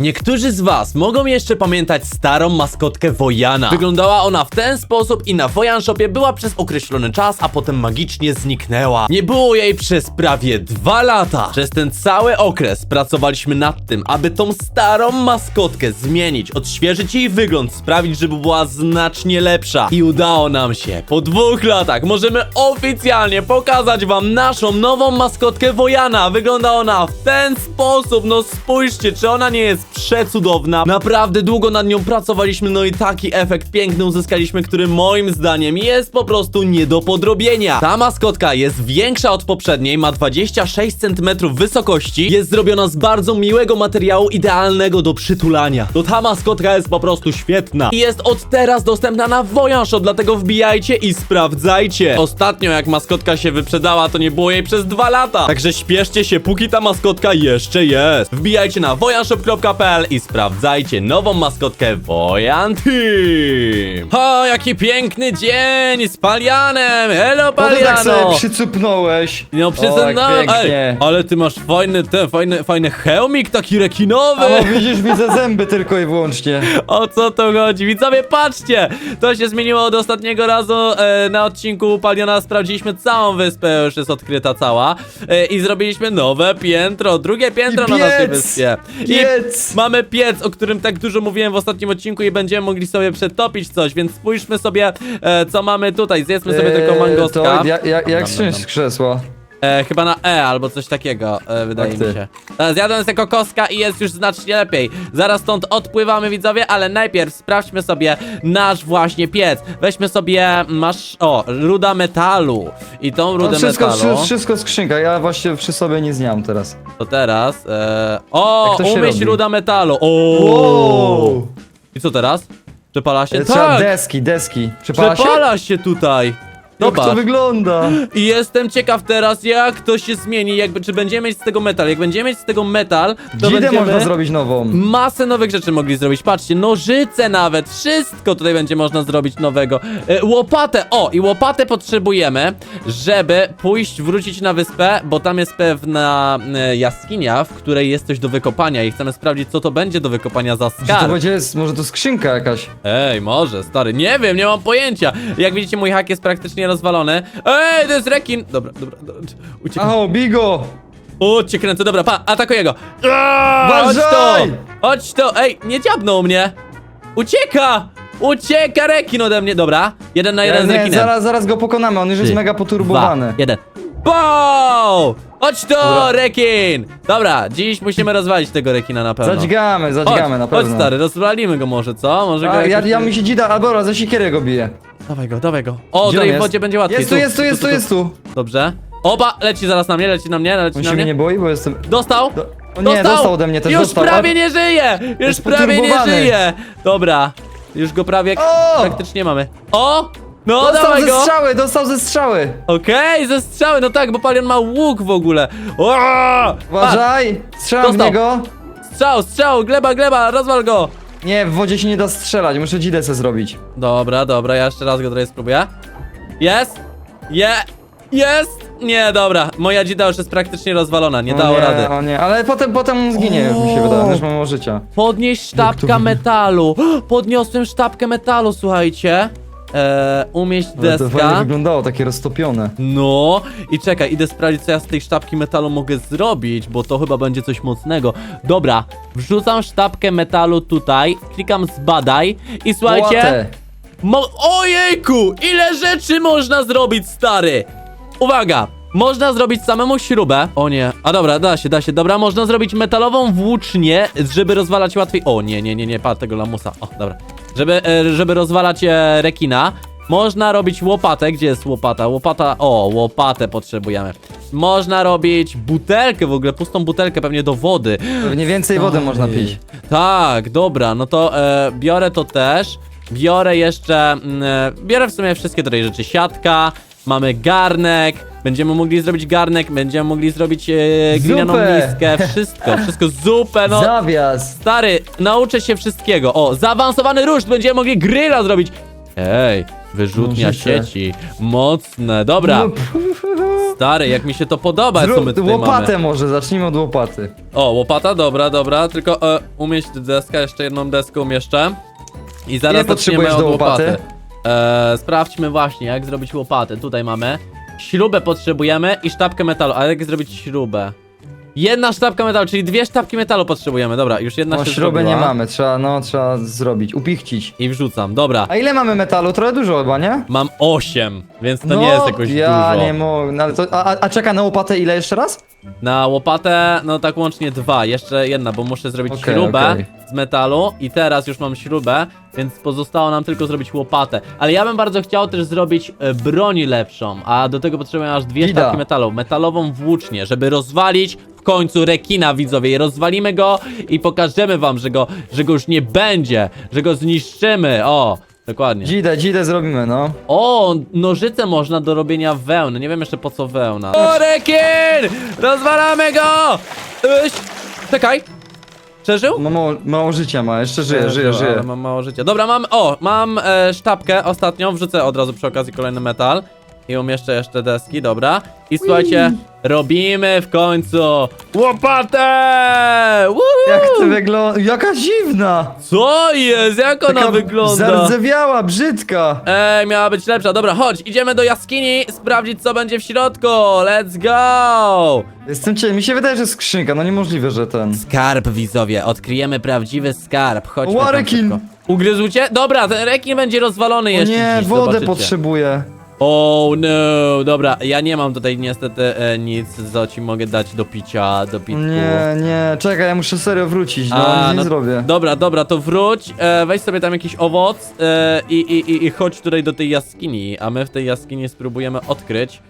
Niektórzy z was mogą jeszcze pamiętać starą maskotkę Wojana. Wyglądała ona w ten sposób i na Wojan Shopie była przez określony czas, a potem magicznie zniknęła. Nie było jej przez prawie dwa lata. Przez ten cały okres pracowaliśmy nad tym, aby tą starą maskotkę zmienić, odświeżyć jej wygląd, sprawić, żeby była znacznie lepsza. I udało nam się. Po dwóch latach możemy oficjalnie pokazać wam naszą nową maskotkę Wojana. Wygląda ona w ten sposób. No spójrzcie, czy ona nie jest przecudowna. Naprawdę długo nad nią pracowaliśmy, no i taki efekt piękny uzyskaliśmy, który moim zdaniem jest po prostu nie do podrobienia. Ta maskotka jest większa od poprzedniej, ma 26 cm wysokości, jest zrobiona z bardzo miłego materiału, idealnego do przytulania. To ta maskotka jest po prostu świetna. I jest od teraz dostępna na Wojan Shop, dlatego wbijajcie i sprawdzajcie. Ostatnio jak maskotka się wyprzedała, to nie było jej przez dwa lata. Także śpieszcie się, póki ta maskotka jeszcze jest. Wbijajcie na i sprawdzajcie nową maskotkę Wojan Team. O, jaki piękny dzień z Palianem. Hello, Po to tak Paliano. sobie przycupnąłeś. No O, jak przyznałem, ej, pięknie. ale ty masz fajny, ten, fajny, fajny hełmik taki rekinowy. A no widzisz, widzę zęby tylko i wyłącznie. O co to chodzi? Widzowie, patrzcie! To się zmieniło od ostatniego razu e, na odcinku Paliona. Sprawdziliśmy całą wyspę, już jest odkryta cała. E, I zrobiliśmy nowe piętro, drugie piętro I na naszej piec! wyspie. Piec! Mamy piec, o którym tak dużo mówiłem w ostatnim odcinku i będziemy mogli sobie przetopić coś, więc spójrzmy sobie, e, co mamy tutaj. Zjedzmy sobie tylko Eee, mangoska. To ja, ja, jak Dam, dam. z krzesła? E, chyba na E albo coś takiego, e, wydaje Tak ty. mi się. E, zjadłem tego koska i jest już znacznie lepiej. Zaraz stąd odpływamy, widzowie, ale najpierw sprawdźmy sobie nasz właśnie piec. Weźmy sobie, masz, o, ruda metalu. I tą No, rudę wszystko, metalu, wszy- wszystko skrzynka, ja właśnie przy sobie nic nie mam teraz. to teraz, e, o, Jak to się umyśl robi? ruda metalu. O. I co teraz? Przepala się? Trzeba Tak! deski, deski. Przepala się? Przepala się tutaj. Jak to Zobacz. wygląda? I jestem ciekaw teraz, jak to się zmieni, jakby, czy będziemy mieć z tego metal. Jak będziemy mieć z tego metal, to Dzidę będziemy... można zrobić nową. Masę nowych rzeczy mogli zrobić. Patrzcie, nożyce nawet, wszystko tutaj będzie można zrobić nowego. E, łopatę, o i łopatę potrzebujemy, żeby pójść, wrócić na wyspę, bo tam jest pewna e, jaskinia, w której jest coś do wykopania i chcemy sprawdzić, co to będzie do wykopania za Że to skarb. będzie, może to skrzynka jakaś. Ej, może, stary, nie wiem, nie mam pojęcia. Jak widzicie, mój hak jest praktycznie rozwalony. Ej, to jest rekin! Dobra, dobra, dobra. uciekam. Aho, bigo! O, cię kręcę, dobra, pa, atakuję go. Aaa, Chodź to! Uważaj! Chodź to! Ej, nie dziabnął mnie! Ucieka! Ucieka rekin ode mnie! Dobra, jeden na jeden z nie, rekinem. zaraz, zaraz go pokonamy, on już jest Trzy, mega poturbowany. Dwa, jeden. Bow! Chodź to, Dobra. rekin! Dobra, dziś musimy rozwalić tego rekina na pewno. Zadźgamy, Chodź, zadźgamy na chodź pewno. stary, rozwalimy go może, co? Może go A, ja, jakoś- ja mi się dzida, albo raz, za siekierę go biję. Dawaj go, dawaj go. O, Gdzie on tutaj w jest? wodzie będzie łatwiej. Jest tu, jest tu, jest tu, jest tu. Dobrze. Oba, leci zaraz na mnie, leci na mnie, leci On na się mnie mnie. nie boi, bo jestem... Dostał? Do- o nie, dostał ode mnie też, Już dostał. prawie nie żyje! Już Jest prawie nie poturbowany. żyje! Dobra, już go prawie O! praktycznie mamy. O! No Dostał dawaj ze go! strzały, dostał ze strzały. Okej, ze strzały, no tak, bo Palion ma łuk w ogóle. O! Uważaj, strzelam w Dostał. niego. Strzał, strzał, gleba, gleba, rozwal go! Nie, w wodzie się nie da strzelać, muszę dzidę se zrobić. Dobra, dobra, ja jeszcze raz go tutaj spróbuję. Jest! Je! Jest! Nie, dobra, moja dzida już jest praktycznie rozwalona, nie O dało nie, rady. O nie, ale potem, potem zginie, O. mi się wydaje, już mam mało życia. Podnieś sztabka metalu. Podniosłem sztabkę metalu, słuchajcie. Eee, umieść Ale to fajnie deska. wyglądało, takie roztopione. No i czekaj, idę sprawdzić, co ja z tej sztabki metalu mogę zrobić, bo to chyba będzie coś mocnego. Dobra, wrzucam sztabkę metalu tutaj, klikam zbadaj i słuchajcie. Łatę. Mo Ojejku, ile rzeczy można zrobić, stary! Uwaga! Można zrobić samemu śrubę. O nie. A dobra, da się, da się. Dobra, można zrobić metalową włócznię, żeby rozwalać łatwiej. O nie, nie, nie, nie, patrz tego lamusa. O, dobra. Żeby, e, żeby rozwalać e, rekina. Można robić łopatę. Gdzie jest łopata? Łopata. O, łopatę potrzebujemy. Można robić butelkę w ogóle, pustą butelkę pewnie do wody. Pewnie więcej wody można pić. Tak, dobra, no to e, biorę to też. Biorę jeszcze, mm, e, biorę w sumie wszystkie tutaj rzeczy. Siatka, mamy garnek, będziemy mogli zrobić garnek, będziemy mogli zrobić e, glinianą Zupę. miskę, wszystko, wszystko, zupę, no. Zawias. Stary, nauczę się wszystkiego. O, zaawansowany ruszt, będziemy mogli grilla zrobić. Ej, wyrzutnia sieci, mocne, dobra. No, Stary, jak mi się to podoba, co my Zrób tutaj łopatę mamy. może, zacznijmy od łopaty. O, łopata, dobra, dobra, tylko e, umieść deskę, jeszcze jedną deskę umieszczę. I zaraz Ile zaczniemy potrzebujesz od do łopaty? łopaty. E, sprawdźmy właśnie, jak zrobić łopatę. Tutaj mamy. Śrubę potrzebujemy i sztabkę metalu. A jak zrobić śrubę? Jedna sztabka metalu, czyli dwie sztabki metalu potrzebujemy. Dobra, już jedna No się śrubę nie mamy, trzeba, no trzeba zrobić, upichcić. I wrzucam, dobra. A ile mamy metalu? Trochę dużo chyba, nie? Mam 8, więc to no, nie jest jakoś ja dużo. nie mogę, no, ale to, a, a- a czeka na łopatę ile jeszcze raz? Na łopatę, no tak łącznie dwa, jeszcze jedna, bo muszę zrobić Okej, śrubę okej. z metalu i teraz już mam śrubę, więc pozostało nam tylko zrobić łopatę. Ale ja bym bardzo chciał też zrobić e, broń lepszą, a do tego potrzebuję aż dwie Ida. sztabki metalu, metalową włócznię, żeby rozwalić w końcu rekina widzowie i rozwalimy go i pokażemy wam, że go, że go już nie będzie, że go zniszczymy, o, dokładnie. Dzidę, dzidę zrobimy, no. O, nożyce można do robienia wełny. Nie wiem jeszcze po co wełna. O, rekin! Rozwalamy go! Iś. Czekaj. Przeżył? Ma mało, mało życia ma, jeszcze żyje, żyje, Przeżył, żyje. Mam mało życia. Dobra, mam, o, mam e, sztabkę ostatnią. Wrzucę od razu przy okazji kolejny metal. I umieszczę jeszcze deski, dobra. I słuchajcie, robimy w końcu łopatę! Woohoo! Jak to wygląda, jaka dziwna! Co jest? Jak ona Taka wygląda? Zardzewiała, brzydka! Ej, miała być lepsza. Dobra, chodź, idziemy do jaskini sprawdzić, co będzie w środku. Let's go! Jestem cię, mi się wydaje, że skrzynka, no niemożliwe, że ten. Skarb, widzowie, odkryjemy prawdziwy skarb. Chodźmy tam szybko. Ugryzł cię? Dobra, ten rekin będzie rozwalony O jeszcze nie, dziś, wodę zobaczycie. potrzebuję. Oh no, dobra, ja nie mam tutaj niestety e, nic, co ci mogę dać do picia, do pitku. Nie, nie, czekaj, ja muszę serio wrócić, no, A, nic no, nie zrobię. Dobra, dobra, to wróć, e, weź sobie tam jakiś owoc e, i, i, i, i chodź tutaj do tej jaskini, a my w tej jaskini spróbujemy odkryć,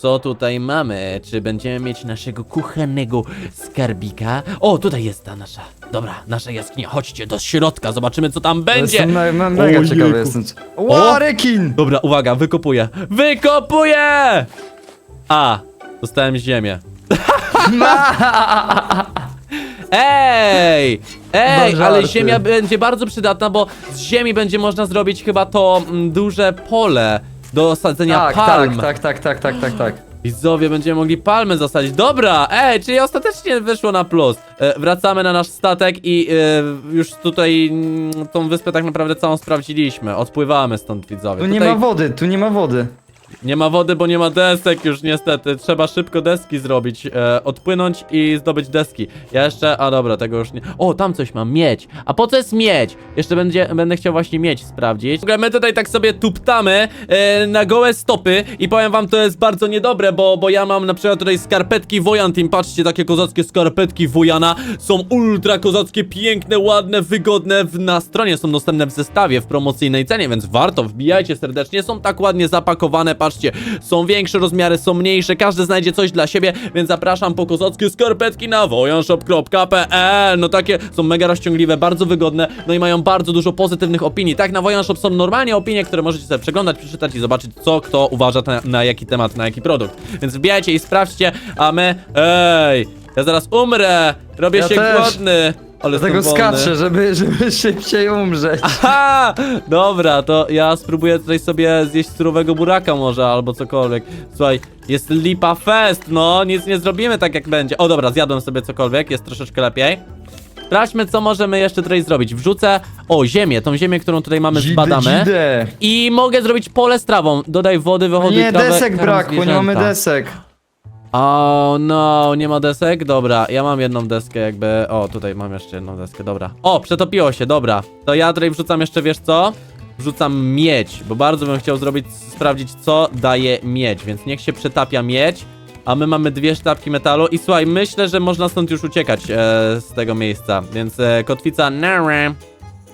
co tutaj mamy. Czy będziemy mieć naszego kuchennego skarbika? O, tutaj jest ta nasza, dobra, nasza jaskinia. Chodźcie do środka, zobaczymy, co tam będzie. Jestem me, me, mega Ojejku. ciekawy jestem. O! Rekin! Dobra, uwaga, wykopuję. Wykopuję! A, dostałem ziemię. Ej! Ej, Chyba ale żarty. ziemia będzie bardzo przydatna, bo z ziemi będzie można zrobić chyba to mm, duże pole do sadzenia Tak, palm. tak, tak, tak, tak, tak, tak, tak. Widzowie, będziemy mogli palmy zasadzić. Dobra, ej, czyli ostatecznie wyszło na plus. E, wracamy na nasz statek i e, już tutaj mm, tą wyspę tak naprawdę całą sprawdziliśmy. Odpływamy stąd, widzowie. Tu nie Tutaj ma wody, tu nie ma wody. Nie ma wody, bo nie ma desek już niestety. Trzeba szybko deski zrobić, e, odpłynąć i zdobyć deski. Ja jeszcze, a dobra, tego już nie. O, tam coś mam, miedź. A po co jest miedź? Jeszcze będzie, będę chciał właśnie miedź sprawdzić. W ogóle my tutaj tak sobie tuptamy e, na gołe stopy i powiem wam, to jest bardzo niedobre, bo, bo ja mam na przykład tutaj skarpetki Wojan. Patrzcie, takie kozackie skarpetki Wojana. Są ultra kozackie, piękne, ładne, wygodne. W, na stronie są dostępne w zestawie w promocyjnej cenie, więc warto, wbijajcie serdecznie. Są tak ładnie zapakowane, patrzcie. Są większe rozmiary, są mniejsze, każdy znajdzie coś dla siebie, więc zapraszam po kozackie skarpetki na wojanshop.pl. No takie są mega rozciągliwe, bardzo wygodne, no i mają bardzo dużo pozytywnych opinii. Tak, na Wojanshop są normalnie opinie, które możecie sobie przeglądać, przeczytać i zobaczyć, co kto uważa na, na jaki temat, na jaki produkt. Więc wbijajcie i sprawdźcie, a my... Ej! Ja zaraz umrę! Robię Ja się też. głodny! Ale Dlatego wolny. skaczę, żeby, żeby szybciej umrzeć. Ha! Dobra, to ja spróbuję tutaj sobie zjeść surowego buraka może, albo cokolwiek. Słuchaj, jest lipa fest, no, nic nie zrobimy tak jak będzie. O dobra, zjadłem sobie cokolwiek, jest troszeczkę lepiej. Sprawdźmy, co możemy jeszcze tutaj zrobić. Wrzucę, o, ziemię, tą ziemię, którą tutaj mamy, zbadamy. I mogę zrobić pole z trawą. Dodaj wody, wychody, Nie, trawę, desek karm brakło, nie mamy zwierzęta. desek. O no, nie ma desek? Dobra, ja mam jedną deskę jakby, o tutaj mam jeszcze jedną deskę, dobra O, przetopiło się, dobra To ja tutaj wrzucam jeszcze, wiesz co? Wrzucam miedź, bo bardzo bym chciał zrobić, sprawdzić co daje miedź Więc niech się przetapia miedź A my mamy dwie sztabki metalu i słuchaj, myślę, że można stąd już uciekać e, z tego miejsca Więc e, kotwica,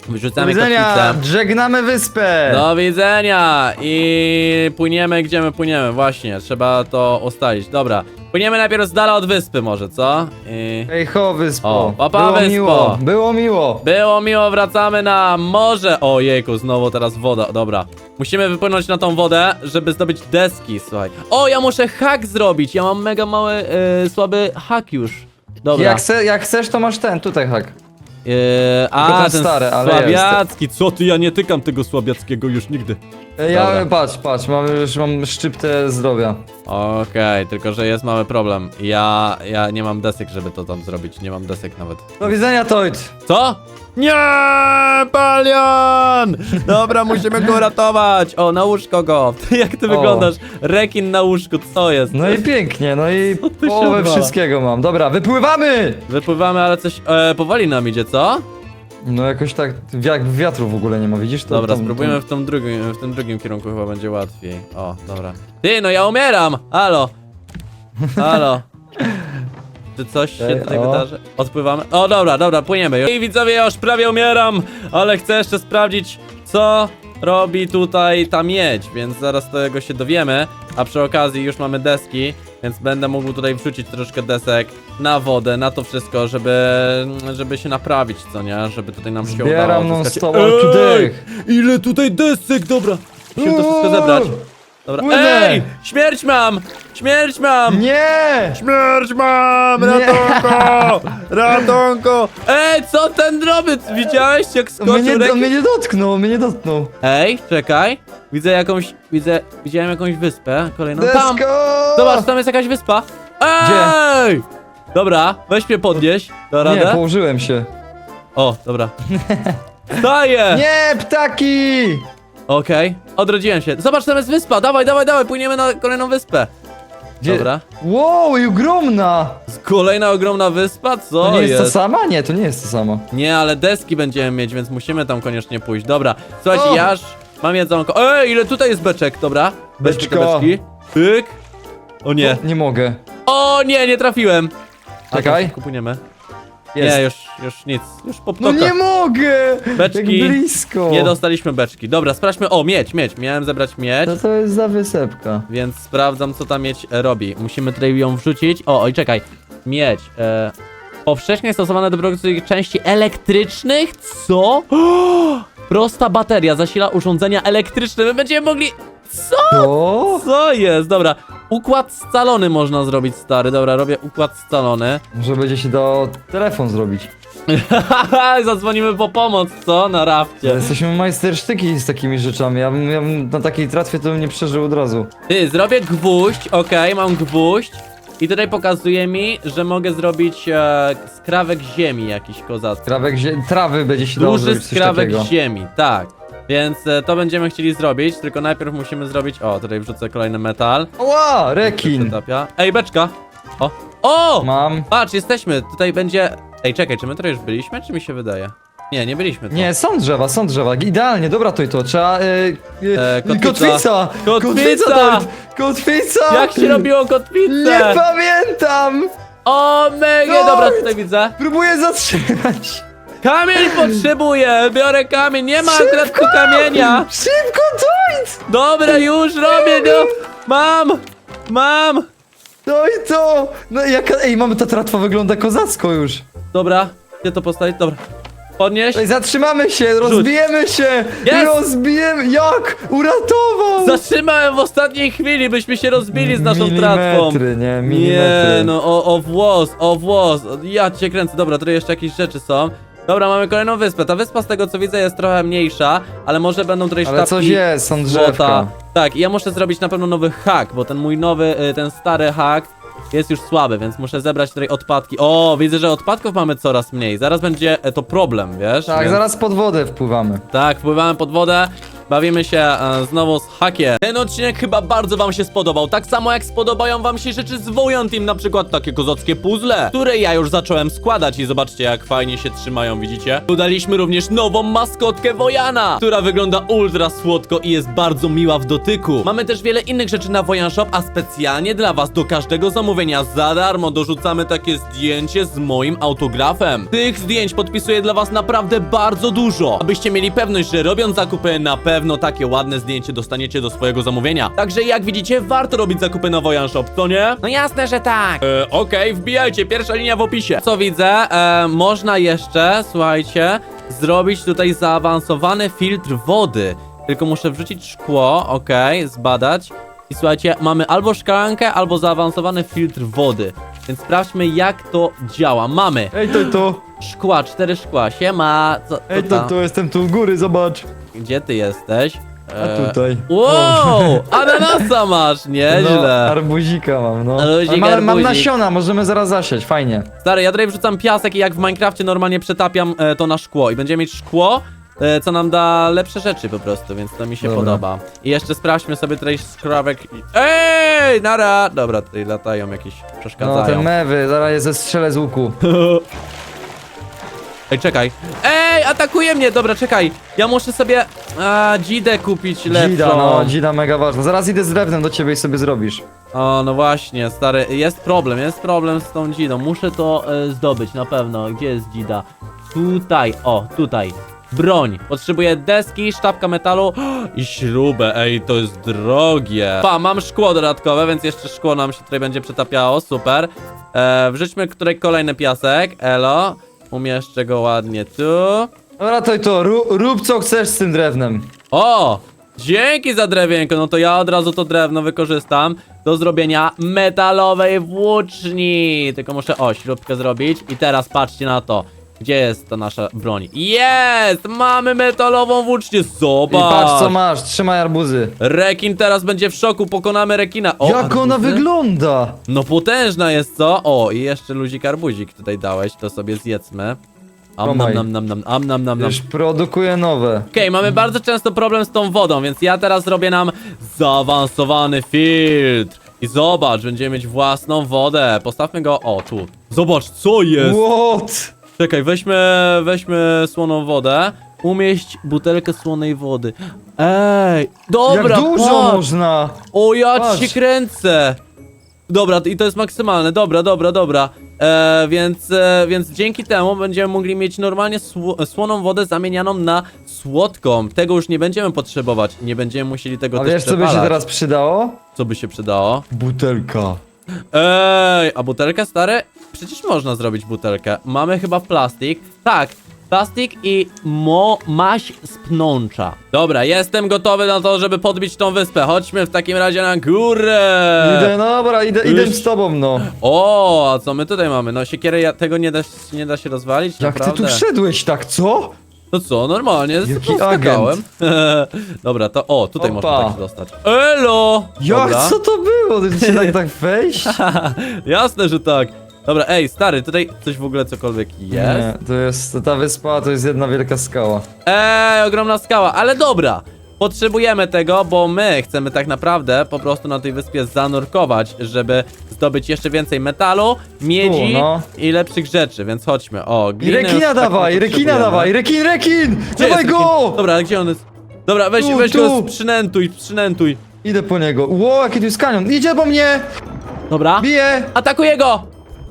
Do Wyrzucamy widzenia, kotwicę żegnamy wyspę. do widzenia! I płyniemy, gdzie my płyniemy? Właśnie, trzeba to ustalić. Dobra, płyniemy najpierw z dala od wyspy może, co? I... Ej ho, wyspo. O, papa, było wyspo. miło, było miło. Było miło, wracamy na morze! O jejku, znowu teraz woda, dobra. Musimy wypłynąć na tą wodę, żeby zdobyć deski, słuchaj. O, ja muszę hak zrobić, ja mam mega mały, yy, słaby hak już. Dobra. Jak, se, jak chcesz, to masz ten, tutaj hak. Yy, a, ten ale słabiacki. Co ty, ja nie tykam tego słabiackiego już nigdy. Ej, Ja, Dobra. patrz, patrz, mam już mam szczyptę zdrowia. Okej, tylko że jest mały problem. Ja, ja nie mam desek, żeby to tam zrobić. Nie mam desek nawet. Do widzenia, Toid! Co? Nie, Palion! Dobra, musimy go uratować. O, na łóżko go. Jak ty O. wyglądasz? Rekin na łóżku, co jest? No i pięknie, no i się połowę odwala? wszystkiego mam. Dobra, wypływamy! Wypływamy, ale coś e, powoli nam idzie, co? No jakoś tak, wi- wiatru w ogóle nie ma, widzisz? To, Dobra, to- spróbujemy w, tą drugim, w tym drugim kierunku, chyba będzie łatwiej. O, dobra. Ty, no ja umieram! Halo! Halo! Czy coś się Ej, tutaj o. wydarzy? Odpływamy? O, dobra, dobra, płyniemy. I widzowie, ja już prawie umieram, ale chcę jeszcze sprawdzić, co robi tutaj ta miedź, więc zaraz tego się dowiemy. A przy okazji już mamy deski, więc będę mógł tutaj wrzucić troszkę desek na wodę, na to wszystko, żeby, żeby się naprawić, co nie? Żeby tutaj nam się udało Zbieram non odzyskać- stop, ale tu Ej! dech. Ile tutaj desek, dobra. Musimy to wszystko zebrać. Dobra. Płynę. Ej! Śmierć mam! Śmierć mam! Nie! Śmierć mam! Nie. Ratunko! Ratunko! Ej, co ten drobiec? Widziałeś jak On skoczył mnie, nie, on mnie nie dotknął, on mnie nie dotknął. Ej, czekaj. Widzę jakąś, widzę, widziałem jakąś wyspę kolejną. Tam! Desko! Zobacz, tam jest jakaś wyspa. Ej! Dobra, weź mnie podnieś. Da Nie, radę? położyłem się. O, dobra. Staję! Nie, ptaki! Okej, odrodziłem się. Zobacz, tam jest wyspa. Dawaj, dawaj, dawaj, płyniemy na kolejną wyspę. Gdzie? Dobra. Wow, i ogromna! Kolejna ogromna wyspa? Co To nie jest, to sama? Nie, to nie jest to samo. Nie, ale deski będziemy mieć, więc musimy tam koniecznie pójść. Dobra, słuchajcie, O! ja już mam jedzonko. Ej, ile tutaj jest beczek, dobra? Te Beczko. beczki. Tyk. O nie. Nie mogę. O nie, nie trafiłem. Czekaj. Kupujemy. Jest. Nie, już, już nic. Już po No ptokach. nie mogę! Beczki. Jak blisko. Nie dostaliśmy beczki. Dobra, sprawdźmy. O, miedź, miedź. Miałem zebrać miedź. Co to jest za wysepka? Więc sprawdzam, co ta miedź e, robi. Musimy tutaj ją wrzucić. O, oj, czekaj. Miedź. E, powszechnie stosowane do produkcji części elektrycznych? Co? Prosta bateria zasila urządzenia elektryczne. My będziemy mogli... Co? To? Co jest? Dobra. Układ scalony można zrobić, stary. Dobra, robię układ scalony. Może będzie się dało telefon zrobić. Zadzwonimy po pomoc, co? Na rafcie. Jesteśmy majstersztyki z takimi rzeczami. Ja bym, ja bym na takiej tratwie to bym nie przeżył od razu. Ty, zrobię gwóźdź, okej, mam gwóźdź. I tutaj pokazuje mi, że mogę zrobić e, skrawek ziemi jakiś kozacki. Trawek zie- trawy będzie się dało Duży zrobić coś skrawek takiego. ziemi, tak. Więc e, to będziemy chcieli zrobić, tylko najpierw musimy zrobić... O, tutaj wrzucę kolejny metal. Ła, rekin! Ej, beczka! O! O! Mam. Patrz, jesteśmy, tutaj będzie... Ej, czekaj, czy my tutaj już byliśmy, czy mi się wydaje? Nie, nie byliśmy tu. Nie, są drzewa, są drzewa. Idealnie, dobra to i to. Trzeba. Yy, yy, E, kotwica. kotwica! Kotwica! Kotwica! Jak się robiło kotwicę? Nie pamiętam! O, mega! Dobra, tutaj widzę. Próbuję zatrzymać! Kamień potrzebuję! Biorę kamień, nie ma akurat tu kamienia! Szybko, Toid! Dobra, już robię, no! Mam! Mam! To i to! No jaka. Ej, mamy ta tratwa wygląda kozacko już. Dobra, gdzie to postawić? Dobra. Podnieś. Ej, zatrzymamy się, rozbijemy się! Jest! Rozbijemy! Jak? Uratował! Zatrzymałem w ostatniej chwili, byśmy się rozbili z naszą tratwą. Milimetry, nie? Nie, Milimetry. no o, o włos, o włos. Ja cię kręcę. Dobra, tutaj jeszcze jakieś rzeczy są. Dobra, mamy kolejną wyspę. Ta wyspa z tego co widzę jest trochę mniejsza, ale może będą tutaj Ale sztabki coś jest, są złota. drzewka. Tak, i ja muszę zrobić na pewno nowy hak, bo ten mój nowy, y, ten stary hak jest już słaby, więc muszę zebrać tutaj odpadki. O, widzę, że odpadków mamy coraz mniej. Zaraz będzie e, to problem, wiesz? Tak, Więc- zaraz pod wodę wpływamy. tak, wpływamy pod wodę, bawimy się e, znowu z hakiem. Ten odcinek chyba bardzo wam się spodobał, tak samo jak spodobają wam się rzeczy z Wojan Team, na przykład takie kozackie puzzle, które ja już zacząłem składać i zobaczcie jak fajnie się trzymają, widzicie? Dodaliśmy również nową maskotkę Wojana, która wygląda ultra słodko i jest bardzo miła w dotyku. Mamy też wiele innych rzeczy na Wojan Shop, a specjalnie dla was do każdego zamówienia za darmo dorzucamy takie zdjęcie z moim autografem. Tych zdjęć podpisuję dla was naprawdę bardzo dużo, abyście mieli pewność, że robiąc zakupy na pewno takie ładne zdjęcie dostaniecie do swojego zamówienia. Także jak widzicie, warto robić zakupy na Wojan Shop, co nie? No jasne, że tak. E, Okej, wbijajcie, pierwsza linia w opisie. Co widzę, e, można jeszcze, słuchajcie, zrobić tutaj zaawansowany filtr wody. Tylko muszę wrzucić szkło, okej, zbadać. I słuchajcie, mamy albo szklankę, albo zaawansowany filtr wody. Więc sprawdźmy, jak to działa. Mamy Ej, to to. szkła, cztery szkła. Siema, co, co Ej, to, tam? to jestem tu u góry, zobacz. Gdzie ty jesteś? A E, tutaj. Wow, ananasa masz, No, nieźle. arbuzika mam, no. Arbuzik, Ale mam, mam arbuzik. nasiona, możemy zaraz zasiać, fajnie. Stary, ja tutaj wrzucam piasek i jak w Minecrafcie normalnie przetapiam e, to na szkło i będziemy mieć szkło, e, co nam da lepsze rzeczy po prostu, więc to mi się Dobra. podoba. I jeszcze sprawdźmy sobie tutaj skrawek i... Ej, nara! Dobra, tutaj latają jakieś, No, te przeszkadzają. mewy, zaraz je zestrzelę z łuku. Ej, czekaj. Ej, atakuje mnie! Dobra, czekaj. Ja muszę sobie a, dzidę kupić lepszą. Dzida, no, dzida mega ważna. Zaraz idę z drewnem do ciebie i sobie zrobisz. O, no właśnie, stary, jest problem, jest problem z tą dzidą. Muszę to e, zdobyć, na pewno. Gdzie jest dzida? Tutaj, o, tutaj. Broń. Potrzebuję deski, sztabka metalu i śrubę. Ej, to jest drogie. Pa, mam szkło dodatkowe, więc jeszcze szkło nam się tutaj będzie przetapiało, super. E, wrzućmy tutaj kolejny piasek, elo. Umieszczę go ładnie tu. Dobra, to i to, rób, rób co chcesz z tym drewnem. O! Dzięki za drewienko, no to ja od razu to drewno wykorzystam do zrobienia metalowej włóczni. Tylko muszę, o, śrubkę zrobić i teraz patrzcie na to. Gdzie jest ta nasza broń? Jest! Mamy metalową włócznię, I zobacz! patrz co masz, trzymaj arbuzy. Rekin teraz będzie w szoku, pokonamy rekina. O, Jak ona arbuzy? wygląda? No potężna jest, co? O, i jeszcze luzik arbuzik tutaj dałeś, to sobie zjedzmy. Am nam nam nam nam, am nam nam nam. Już produkuje nowe. Okej, mamy bardzo często problem z tą wodą, więc ja teraz zrobię nam zaawansowany filtr. I zobacz, będziemy mieć własną wodę. Postawmy go, o, tu. Zobacz, co jest? What? Czekaj, weźmy, weźmy słoną wodę. Umieść butelkę słonej wody. Ej, dobra, Jak dużo patrz. można? O, ja Patrz. ci kręcę! Dobra, i to jest maksymalne, dobra, dobra, dobra. E, więc, e, więc dzięki temu będziemy mogli mieć normalnie sło, słoną wodę zamienianą na słodką. Tego już nie będziemy potrzebować, nie będziemy musieli tego A też wiesz co by się przepalać. teraz przydało? Co by się przydało? Butelka. Ej, a butelkę stary? Przecież można zrobić butelkę. Mamy chyba plastik. Tak, plastik i mo maś z pnącza. Dobra, jestem gotowy na to, żeby podbić tą wyspę. Chodźmy w takim razie na górę. Idę, no dobra, idę, idę z tobą, no. O, a co my tutaj mamy? No siekierę, ja, tego nie da, nie da się rozwalić? Jak ty naprawdę? tu wszedłeś tak, co? To co, normalnie, Jaki skakałem. Dobra, to o, tutaj Opa. można tak się dostać. Elo! Jak, Dobra. co to było? Ty się tak, tak wejść? Jasne, że tak. Dobra, ej, stary, tutaj coś w ogóle cokolwiek jest? Nie, to jest, ta wyspa to jest jedna wielka skała. Eee, ogromna skała, ale dobra. Potrzebujemy tego, bo my chcemy tak naprawdę po prostu na tej wyspie zanurkować, żeby zdobyć jeszcze więcej metalu, miedzi Tu, no. i lepszych rzeczy, więc chodźmy. O, I gliny już rekina tak dawaj, nie rekina potrzebujemy. dawaj, rekin, rekin! Gdzie Dawaj go! rekin? Dobra, gdzie on jest? Dobra, weź, Tu, weź tu. go, sprzynętuj, sprzynętuj. Idę po niego. Ło, jaki tu jest kanion. Idzie po mnie! Dobra, Bije! atakuję go!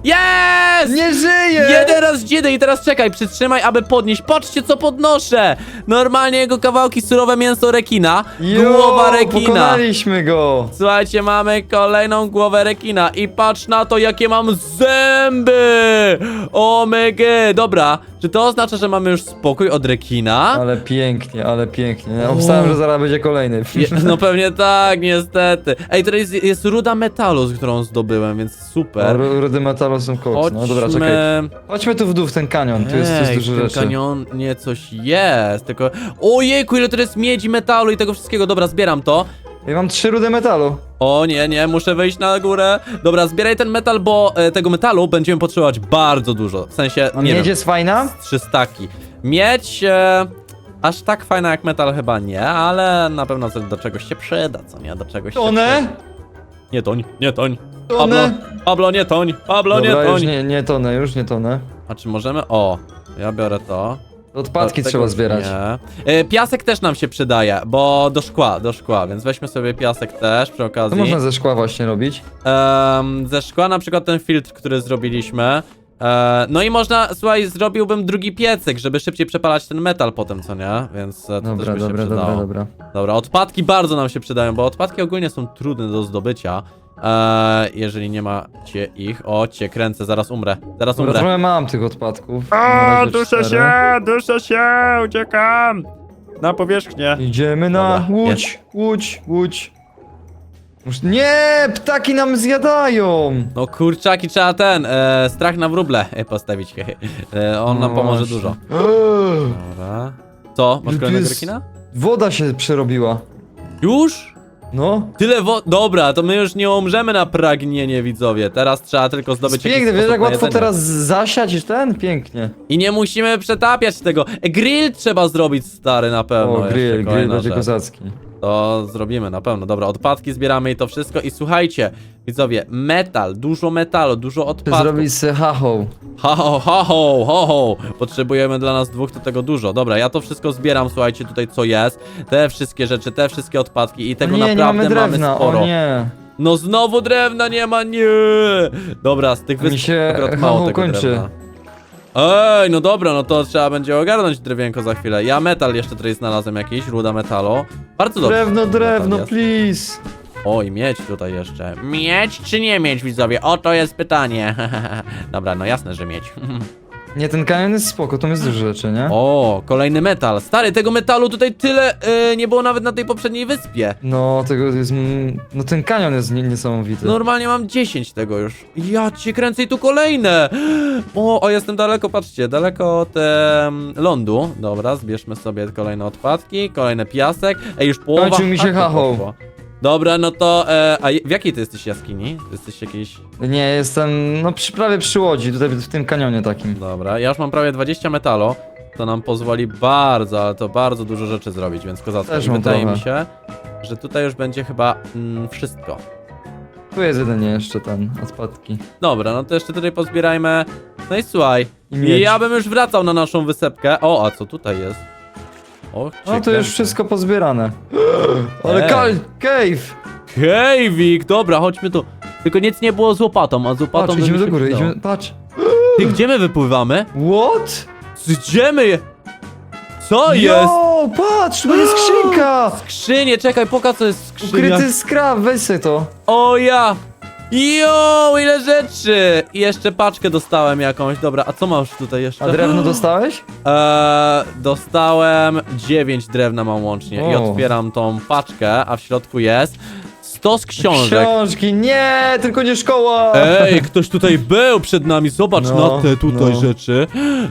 Jest! Nie żyje! Jeden raz dzidy i teraz czekaj, przytrzymaj, aby podnieść. Patrzcie, co podnoszę! Normalnie jego kawałki surowe mięso rekina. Jo, Głowa rekina. pokonaliśmy go! Słuchajcie, mamy kolejną głowę rekina i patrz na to, jakie mam zęby! Omega! Dobra, czy to oznacza, że mamy już spokój od rekina? Ale pięknie, ale pięknie. Ja obstałem, że zaraz będzie kolejny. Je, no pewnie tak, niestety. Ej, tutaj jest, jest ruda metalu, z którą zdobyłem, więc super. ru- Rudy metalu koks. No dobra, czekaj. Chodźmy tu w dół, w ten kanion. Tu jest, tu jest Ej, dużo w tym rzeczy. kanionie coś jest, tylko... Ojejku, ile to jest miedzi, metalu i tego wszystkiego. Dobra, zbieram to. Ja mam trzy rudy metalu. O nie, nie, muszę wejść na górę. Dobra, zbieraj ten metal, bo e, tego metalu będziemy potrzebować bardzo dużo. W sensie, A nie miedź wiem, jest fajna? trzy staki. Miedź... E, aż tak fajna jak metal chyba nie, ale na pewno do czegoś się przyda, co nie? Do czegoś się One? przyda. Nie toń, nie toń. Tonę? Pablo, Pablo, nie toń, Pablo, Dobra, nie już toń. nie, nie tonę, już nie tonę. A czy możemy? O, ja biorę to. Odpadki Tego trzeba zbierać. Nie. E, Piasek też nam się przydaje, bo do szkła, do szkła, więc weźmy sobie piasek też przy To okazji. można ze szkła właśnie robić. Em, ze szkła na przykład ten filtr, który zrobiliśmy. E, no i można, słuchaj, zrobiłbym drugi piecek, żeby szybciej przepalać ten metal potem, co nie? Więc e, to Dobra, też by dobra, się przydało. dobra, dobra. Dobra, odpadki bardzo nam się przydają, bo odpadki ogólnie są trudne do zdobycia. E, jeżeli nie macie ich. O, cię kręcę, zaraz umrę. Zaraz Dobra, umrę. trochę mam tych odpadków. A, razie duszę cztery. się, duszę się, uciekam. Na powierzchnię. Idziemy na Dobra, łódź, łódź, łódź. Musz- Nie, ptaki nam zjadają! No kurczaki trzeba ten, e, strach na wróble e, postawić. e, on nam No pomoże właśnie. dużo. Eee, Dobra. Co? Masz Tu kolejnego jest- rekina? Woda się przerobiła. Już? No. Tyle wo... Dobra, to my już nie umrzemy na pragnienie, widzowie. Teraz trzeba tylko zdobyć jakiś Pięknie, wiesz sposób jak na łatwo jedzenie. teraz zasiać i ten? Pięknie. I nie musimy przetapiać tego. E, Grill trzeba zrobić, stary, na pewno. O, jeszcze grill, grill kolejna będzie rzecz. kozacki. To zrobimy na pewno. Dobra, odpadki zbieramy i to wszystko. I słuchajcie, widzowie, metal, dużo metalu, dużo Chcę odpadków. zrobić se hachą. Ha ho, ha ho, ho ho. Potrzebujemy dla nas dwóch, to tego dużo. Dobra, ja to wszystko zbieram, słuchajcie, tutaj co jest. Te wszystkie rzeczy, te wszystkie odpadki i tego nie, nie naprawdę mamy drewna, sporo. o nie. No znowu drewna nie ma, nie! Dobra, z tych Mi wysp się akurat mało tego kończy. drewna. Ej, no dobra, no to trzeba będzie ogarnąć drewienko za chwilę. Ja metal jeszcze tutaj znalazłem jakiś, ruda metalu. Bardzo dobrze. Drewno, drewno, please. Oj, mieć tutaj jeszcze. Mieć czy nie mieć, widzowie? Oto jest pytanie. Dobra, no jasne, że mieć. Nie, ten kanion jest spoko, tam jest dużo rzeczy, nie? O, kolejny metal. Stary, tego metalu tutaj tyle y, nie było nawet na tej poprzedniej wyspie. No, tego jest... mm, No ten kanion jest nie, niesamowity. Normalnie mam 10 tego już. Ja cię kręcę i tu kolejne. O, o, jestem daleko, patrzcie, daleko od em, lądu. Dobra, zbierzmy sobie kolejne odpadki, kolejny piasek. Ej, już połowa Kończył mi się hachoł. Dobra, no to, e, a w jakiej ty jesteś jaskini? Ty jesteś jakiejś... Nie, jestem, no przy, prawie przy łodzi, tutaj w tym kanionie takim. Dobra, ja już mam prawie 20 metalu. To nam pozwoli bardzo, ale to bardzo dużo rzeczy zrobić, więc kozacko. Też I mam wydaje trochę. mi się, że tutaj już będzie chyba mm, wszystko. Tu jest jedynie jeszcze ten, odpadki. Dobra, no to jeszcze tutaj pozbierajmy. No i słuchaj. I I miedź. ja bym już wracał na naszą wysepkę. O, a co tutaj jest? O, No to już wszystko pozbierane. Ale Ej. kal, cave! Hej, Wik, dobra, chodźmy tu. Tylko nic nie było z łopatą, a z łopatą Patrz, by idziemy do góry, przydało. idziemy, patrz. Ty, gdzie my wypływamy? What? Gdzie my? Co jest? Jo, patrz, tu jest skrzynka! Skrzynie, czekaj, pokaż co jest w skrzyniach. Ukryty skrab, weź sobie to. O ja! Jo, ile rzeczy! I jeszcze paczkę dostałem jakąś. Dobra, a co masz tutaj jeszcze? A drewno dostałeś? Eee, dostałem 9 drewna mam łącznie i O. otwieram tą paczkę, a w środku jest 100 z książek. Książki, nie, tylko nie szkoła! Ej, ktoś tutaj był przed nami, zobacz No, na te tutaj no. rzeczy.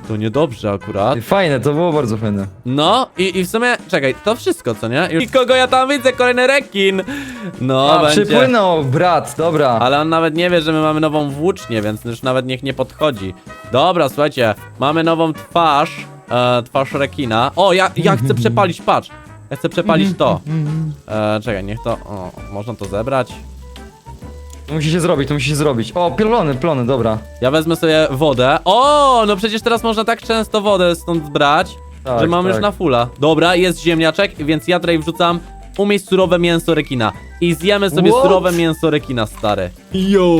To niedobrze akurat. Fajne, to było bardzo fajne. No i, i w sumie, czekaj, to wszystko, co nie? I kogo ja tam widzę? Kolejny rekin. No, A, będzie. przypłynął, brat, dobra. Ale on nawet nie wie, że my mamy nową włócznię, więc już nawet niech nie podchodzi. Dobra, słuchajcie, mamy nową twarz, e, twarz rekina. O, ja, ja chcę przepalić, patrz. Ja chcę przepalić to. E, czekaj, niech to, o, można to zebrać. To musi się zrobić, to musi się zrobić. O, plony, plony, dobra. Ja wezmę sobie wodę. O, no przecież teraz można tak często wodę stąd brać, Tak, że mam już tak. na fulla. Dobra, jest ziemniaczek, więc ja tutaj wrzucam umieść surowe mięso rekina. I zjemy sobie What? surowe mięso rekina, stary. Yo!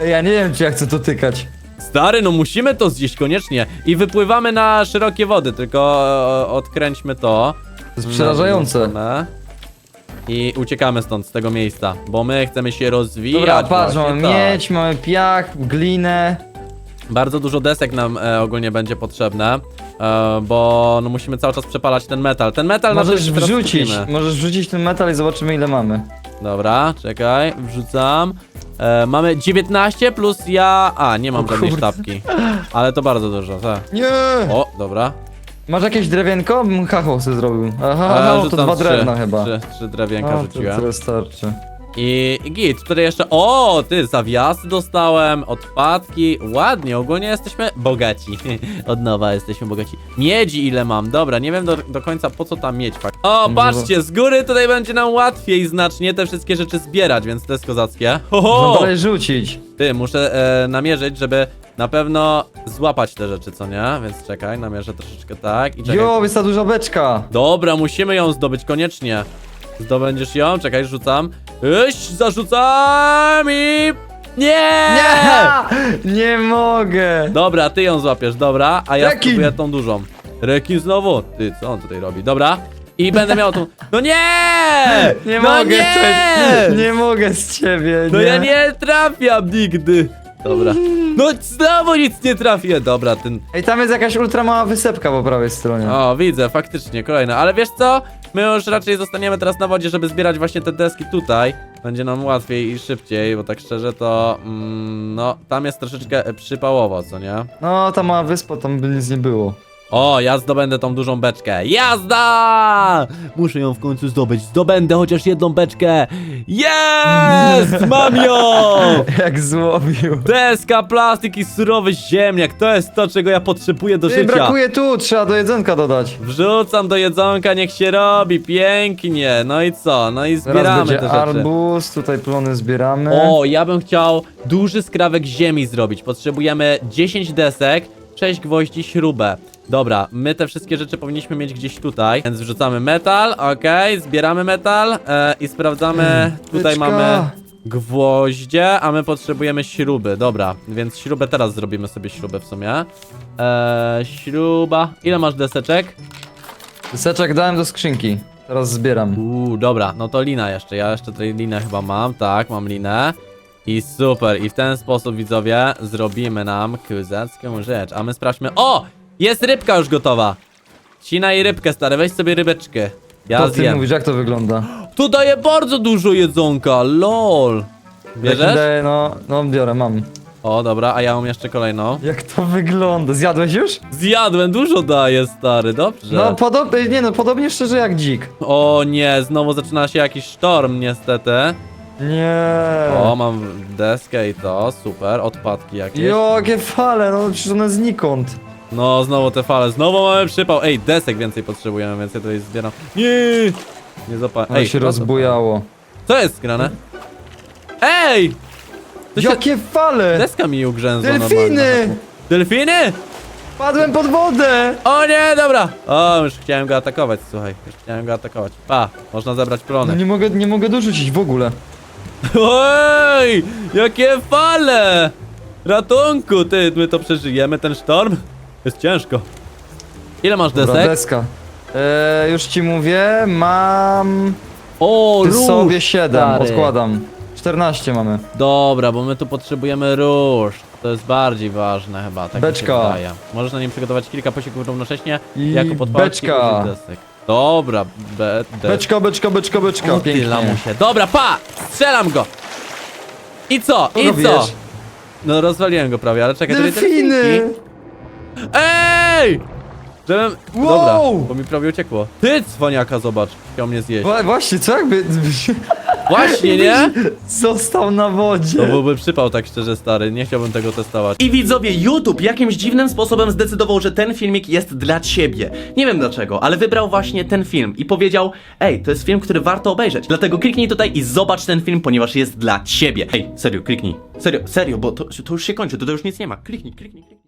Ej, Ja nie wiem, czy ja chcę to tykać. Stary, no musimy to zjeść koniecznie. I wypływamy na szerokie wody, tylko e, odkręćmy to. To jest przerażające. I uciekamy stąd, z tego miejsca, bo my chcemy się rozwijać. Dobra, patrz, właśnie mamy tak. miedź, mamy piach, glinę. Bardzo dużo desek nam e, ogólnie będzie potrzebne, e, bo no musimy cały czas przepalać ten metal. Ten metal na Możesz teraz wrzucić, możesz wrzucić ten metal i zobaczymy ile mamy. Dobra, czekaj, wrzucam. E, mamy 19 plus ja... A, nie mam O żadnej kurde. sztabki. Ale to bardzo dużo, tak. Nie! O, dobra. Masz jakieś drewienko? Bym Hacho sobie zrobił. Aha, E, no, to rzucam dwa trzy, drewna chyba. Trzy, trzy drewienka A, to, rzuciłem. to wystarczy. I, I git, tutaj jeszcze. O, ty, zawiasy dostałem, odpadki. Ładnie, ogólnie jesteśmy bogaci. Od nowa jesteśmy bogaci. Miedzi ile mam? Dobra, nie wiem do, do końca po co tam miedź. O, No patrzcie, z góry tutaj będzie nam łatwiej znacznie te wszystkie rzeczy zbierać, więc to jest kozackie. Ho, Można ho! dalej rzucić. Ty, muszę e, namierzyć, żeby na pewno złapać te rzeczy, co nie? Więc czekaj, namierzę troszeczkę tak i czekaj. Jo, jest ta duża beczka. Dobra, musimy ją zdobyć koniecznie. Zdobędziesz ją? Czekaj, rzucam. Iść, zarzucam i... Nie! Nie! Nie mogę! Dobra, ty ją złapiesz, dobra, a ja Rekin! spróbuję tą dużą. Rekin znowu? Ty, co on tutaj robi? Dobra. I będę miał tą... No nie! Nie no mogę, nie! Coś, nie mogę z ciebie, No nie. ja nie trafiam nigdy. Dobra. No znowu nic nie trafię. Dobra, ten... Ej, tam jest jakaś ultra mała wysepka po prawej stronie. O, widzę, faktycznie, kolejne. Ale wiesz co? My już raczej zostaniemy teraz na wodzie, żeby zbierać właśnie te deski tutaj. Będzie nam łatwiej i szybciej, bo tak szczerze to... Mm, no, tam jest troszeczkę e, przypałowo, co nie? No, ta mała wyspa, tam by nic nie było. O, ja zdobędę tą dużą beczkę. Jazda! Muszę ją w końcu zdobyć. Zdobędę chociaż jedną beczkę. Jest! Mam ją! Jak złowił. Deska, plastik i surowy ziemniak. To jest to, czego ja potrzebuję do Ej, życia. brakuje tu, trzeba do jedzonka dodać. Wrzucam do jedzonka, niech się robi. Pięknie. No i co? No i Zaraz zbieramy będzie te rzeczy. arbuz, tutaj plony zbieramy. O, ja bym chciał duży skrawek ziemi zrobić. Potrzebujemy 10 desek, 6 gwoździ, śrubę. Dobra, my te wszystkie rzeczy powinniśmy mieć gdzieś tutaj, więc wrzucamy metal, okej, zbieramy metal e, i sprawdzamy, tutaj byczka. mamy gwoździe, a my potrzebujemy śruby, dobra, więc śrubę teraz zrobimy sobie śrubę w sumie. E, śruba, ile masz deseczek? Seczek dałem do skrzynki. Teraz zbieram. Uuu, dobra, no to lina jeszcze. Ja jeszcze tutaj linę chyba mam, tak, mam linę. I super, i w ten sposób widzowie zrobimy nam kuzacką rzecz. A my sprawdźmy. O! Jest rybka już gotowa! Cinaj rybkę, stary, weź sobie rybeczkę. Ja To ty zjem. mówisz, jak to wygląda? Tu daje bardzo dużo jedzonka, lol. Bierzesz? daje, no, no biorę, mam. O, dobra, a ja mam jeszcze kolejną. Jak to wygląda? Zjadłeś już? Zjadłem, dużo daje, stary, dobrze. No podobnie, nie no, podobnie szczerze jak dzik. O nie, znowu zaczyna się jakiś sztorm, niestety. Nie. O, mam deskę i to, super, odpadki jakieś. Jakie fale, no przecież one znikąd. No, znowu te fale, znowu mamy przypał. Ej, desek więcej potrzebujemy, więc ja tutaj zbieram. Nie! Nie zapa... Ale Ej, się no to- rozbujało. Co jest grane? Ej! To się... Jakie fale! Deska mi ugrzęzła Delfiny! normalnie. Delfiny! Padłem pod wodę! O nie, dobra! O, już chciałem go atakować, słuchaj. Już chciałem go atakować. Pa, można zebrać No plony. nie mogę, nie mogę dorzucić w ogóle. Ej! Jakie fale! Ratunku, ty, my to przeżyjemy, ten sztorm? Jest ciężko. Ile masz Dobra, desek? deska. Eee, już ci mówię, mam O, ty róż, sobie 7, stary. odkładam. 14 mamy. Dobra, bo my tu potrzebujemy róż. To jest bardziej ważne chyba, tak mi się Beczka. wydaje. Możesz na nim przygotować kilka posiłków równocześnie, I jako podpalki beczka. użyć desek. Dobra, be, de... Beczka, beczka, beczka, beczka. O, ty Pięknie. lamusie. Dobra, pa! Strzelam go! I co? Co I robisz? co? No rozwaliłem go prawie, ale czekaj, Delfiny! delfinki. Ej! Żebym... Wow! Dobra, bo mi prawie uciekło. Ty, cwaniaka, zobacz. Chciał mnie zjeść. Wa- Właśnie, co jakby Właśnie, nie? został na wodzie? To byłby przypał, tak szczerze, stary. Nie chciałbym tego testować. I widzowie, YouTube jakimś dziwnym sposobem zdecydował, że ten filmik jest dla ciebie. Nie wiem dlaczego, ale wybrał właśnie ten film i powiedział: Ej, to jest film, który warto obejrzeć. Dlatego kliknij tutaj i zobacz ten film, ponieważ jest dla ciebie. Ej, serio, kliknij. Serio, serio, bo to, to już się kończy, to, to już nic nie ma. Kliknij, kliknij, kliknij.